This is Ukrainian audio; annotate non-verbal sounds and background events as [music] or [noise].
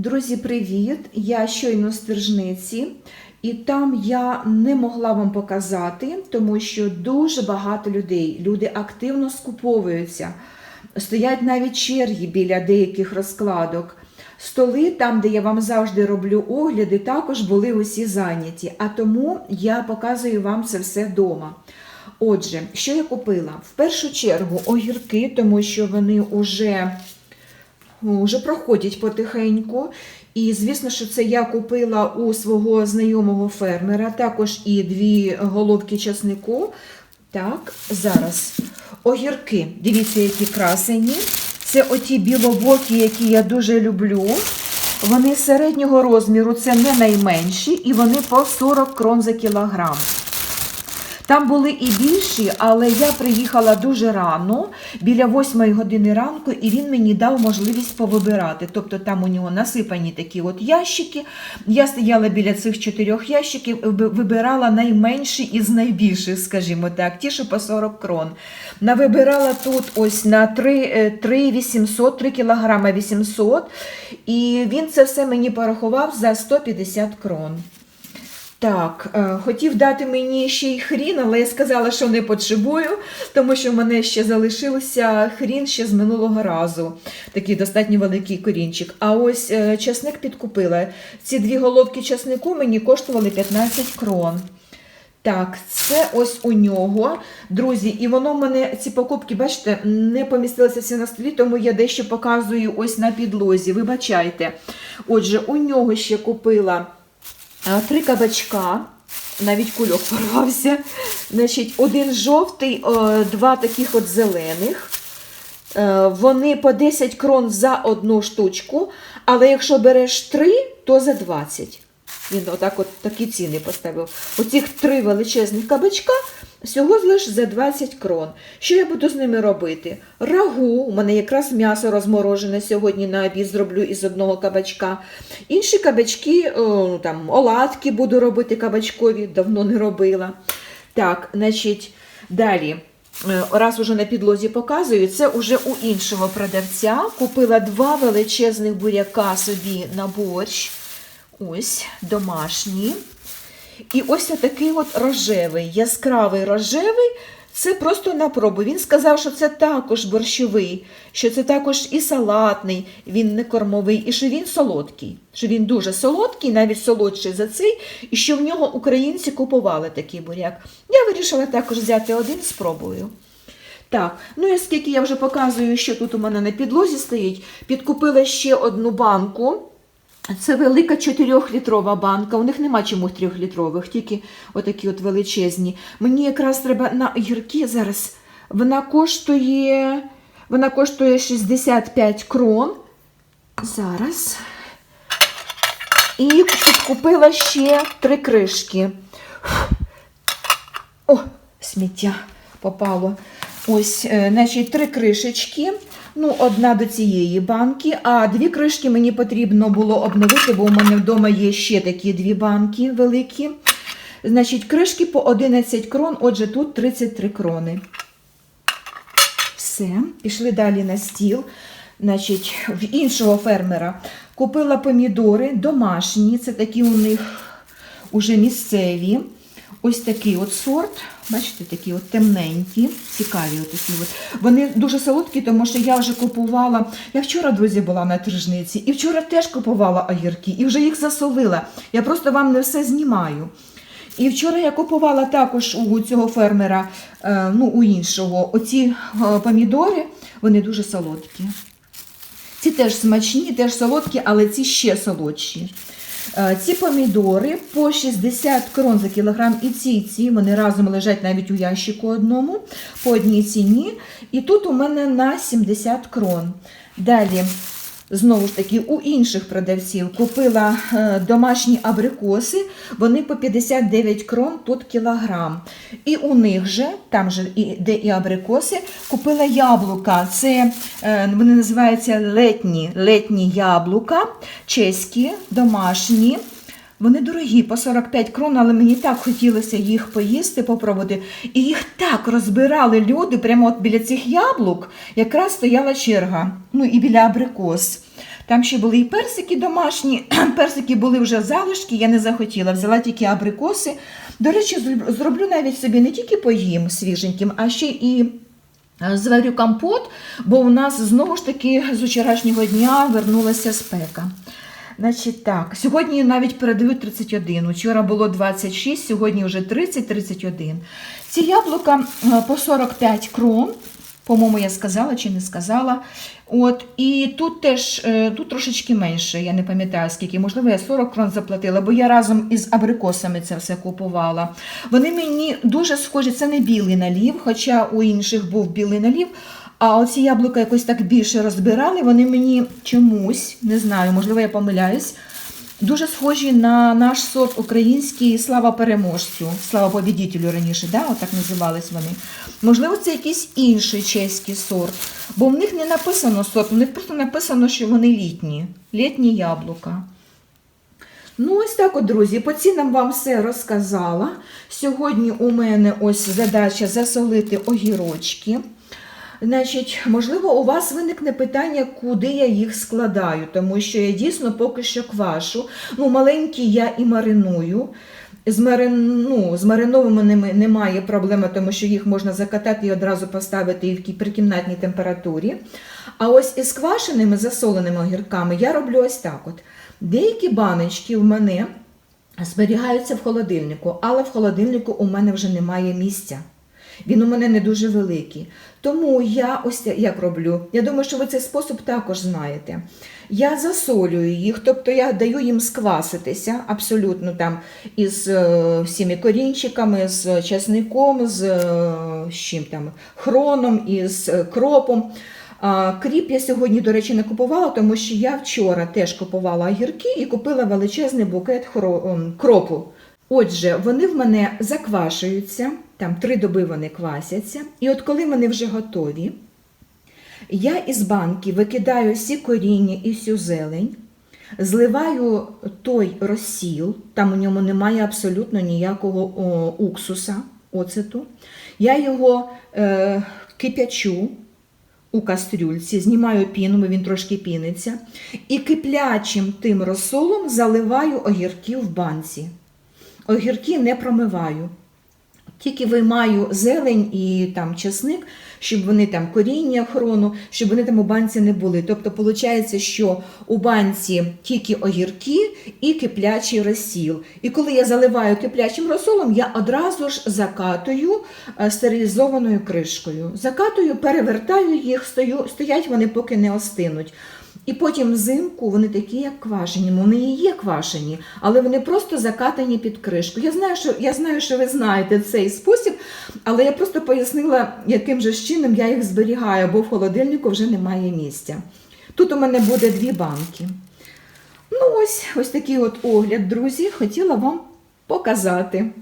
Друзі, привіт! Я щойно з Тержниці, і там я не могла вам показати, тому що дуже багато людей. Люди активно скуповуються, стоять навіть черги біля деяких розкладок. Столи, там, де я вам завжди роблю огляди, також були усі зайняті, а тому я показую вам це все вдома. Отже, що я купила? В першу чергу огірки, тому що вони вже вже проходять потихеньку. І звісно, що це я купила у свого знайомого фермера, також і дві головки часнику. Так, зараз огірки. Дивіться, які красені. Це оті білобокі, які я дуже люблю. Вони середнього розміру, це не найменші, і вони по 40 крон за кілограм. Там були і більші, але я приїхала дуже рано, біля 8 години ранку, і він мені дав можливість повибирати. Тобто там у нього насипані такі от ящики. Я стояла біля цих чотирьох ящиків, вибирала найменші із найбільших, скажімо так, ті, що по 40 крон. Навибирала тут ось на 3, 3 800, 3 кілограма 800, і він це все мені порахував за 150 крон. Так, е, хотів дати мені ще й хрін, але я сказала, що не потребую, тому що в мене ще залишився хрін ще з минулого разу. Такий достатньо великий корінчик. А ось е, часник підкупила. Ці дві головки часнику мені коштували 15 крон. Так, це ось у нього, друзі, і воно в мене ці покупки, бачите, не помістилися всі на столі, тому я дещо показую ось на підлозі. Вибачайте. Отже, у нього ще купила. А, Три кабачка, навіть кульок порвався. Значить, один жовтий, е, два таких от зелених. Е, Вони по 10 крон за одну штучку, але якщо береш три, то за 20. Він отак от такі ціни поставив. Оцих три величезних кабачка всього лише за 20 крон. Що я буду з ними робити? Рагу, у мене якраз м'ясо розморожене сьогодні на обід зроблю із одного кабачка. Інші кабачки, о, ну, там, оладки буду робити кабачкові, давно не робила. Так, значить, далі. Е, Раз уже на підлозі показую, це уже у іншого продавця. Купила два величезних буряка собі на борщ. Ось домашні. І ось такий от рожевий, яскравий рожевий. Це просто на пробу. Він сказав, що це також борщовий, що це також і салатний, він не кормовий, і що він солодкий. Що він дуже солодкий, навіть солодший за цей, і що в нього українці купували такий буряк. Я вирішила також взяти один, спробую. Так, ну і оскільки я вже показую, що тут у мене на підлозі стоїть, підкупила ще одну банку. Це велика 4-літрова банка. У них нема чому 3-літрових, тільки отакі от величезні. Мені якраз треба на огірки зараз. Вона коштує, вона коштує 65 крон. Зараз. І купила ще три кришки. О, сміття попало. Ось, е, значить, три кришечки. Ну, одна до цієї банки, а дві кришки мені потрібно було обновити, бо у мене вдома є ще такі дві банки великі. Значить, кришки по 11 крон, отже, тут 33 крони. Все, пішли далі на стіл. Значить, в іншого фермера купила помідори домашні, це такі у них уже місцеві. Ось такий от сорт. Бачите, такі от темненькі, цікаві. От от. Вони дуже солодкі, тому що я вже купувала. Я вчора, друзі, була на тržниці, і вчора теж купувала огірки, і вже їх засолила. Я просто вам не все знімаю. І вчора я купувала також у цього фермера, е, ну, у іншого, оці е, помідори, вони дуже солодкі. Ці теж смачні, теж солодкі, але ці ще солодші. Е, Ці помідори по 60 крон за кілограм, і ці, і ці вони разом лежать навіть у ящику одному по одній ціні. І тут у мене на 70 крон. Далі, знову ж таки, у інших продавців купила е, домашні абрикоси, вони по 59 крон тут кілограм. І у них же, там же де і абрикоси, купила яблука. Це е, вони називаються летні, летні яблука, чеські, домашні. Вони дорогі, по 45 крон, але мені так хотілося їх поїсти, попробувати. І їх так розбирали люди, прямо от біля цих яблук якраз стояла черга. Ну і біля абрикос. Там ще були і персики домашні. [clears throat] Персики були вже залишки, я не захотіла, взяла тільки абрикоси. До речі, зроблю навіть собі не тільки поїм свіженьким, а ще і е, зварю компот, бо у нас знову ж таки з вчорашнього дня вернулася спека. Значить так, сьогодні навіть передають 31. Вчора було 26, сьогодні вже 30-31. Ці яблука е, по 45 крон. По-моєму, я сказала чи не сказала. От, і тут теж е, тут трошечки менше, я не пам'ятаю скільки, можливо, я 40 крон заплатила, бо я разом із абрикосами це все купувала. Вони мені дуже схожі, це не білий налів, хоча у інших був білий налів. А оці яблука якось так більше розбирали, вони мені чомусь, не знаю, можливо, я помиляюсь, дуже схожі на наш сорт український Слава переможцю, Слава побідітелю раніше, да? отак називались вони. Можливо, це якийсь інший чеський сорт, бо в них не написано сорт, в них просто написано, що вони літні, літні яблука. Ну, ось так, от, друзі, по цінам вам все розказала. Сьогодні у мене ось задача засолити огірочки. Значить, можливо, у вас виникне питання, куди я їх складаю, тому що я дійсно поки що квашу. Ну, маленькі я і мариную. З, марин, ну, з мариновими немає проблеми, тому що їх можна закатати і одразу поставити і в при кімнатній температурі. А ось із квашеними засоленими огірками я роблю ось так. От. Деякі баночки в мене зберігаються в холодильнику, але в холодильнику у мене вже немає місця. Він у мене не дуже великий. Тому я ось як роблю. Я думаю, що ви цей спосіб також знаєте. Я засолюю їх, тобто я даю їм скваситися абсолютно там із е, всіми корінчиками, з часником, з, е, з чим там, хроном, із е, кропом. Кріп я сьогодні, до речі, не купувала, тому що я вчора теж купувала огірки і купила величезний букет ем, кропу. Отже, вони в мене заквашуються, там три доби вони квасяться. І от коли вони вже готові, я із банки викидаю всі коріння і всю зелень, зливаю той розсіл, там у ньому немає абсолютно ніякого о, уксуса, оцету. Я його е, кип'ячу у кастрюльці, знімаю піну, він трошки піниться, і киплячим тим розсолом заливаю огірки в банці. Огірки не промиваю. Тільки виймаю зелень і там чесник, щоб вони там коріння хрону, щоб вони там у банці не були. Тобто, виходить, що у банці тільки огірки і киплячий розсіл. І коли я заливаю киплячим розсолом, я одразу ж закатую е, стерилізованою кришкою. Закатую, перевертаю їх, стою, стоять вони поки не остинуть. І потім взимку вони такі, як квашені. Вони і є квашені, але вони просто закатані під кришку. Я знаю, що я знаю, що ви знаєте цей спосіб, але я просто пояснила, яким же чином я їх зберігаю, бо в холодильнику вже немає місця. Тут у мене буде дві банки. Ну, ось ось такий от огляд, друзі, хотіла вам показати.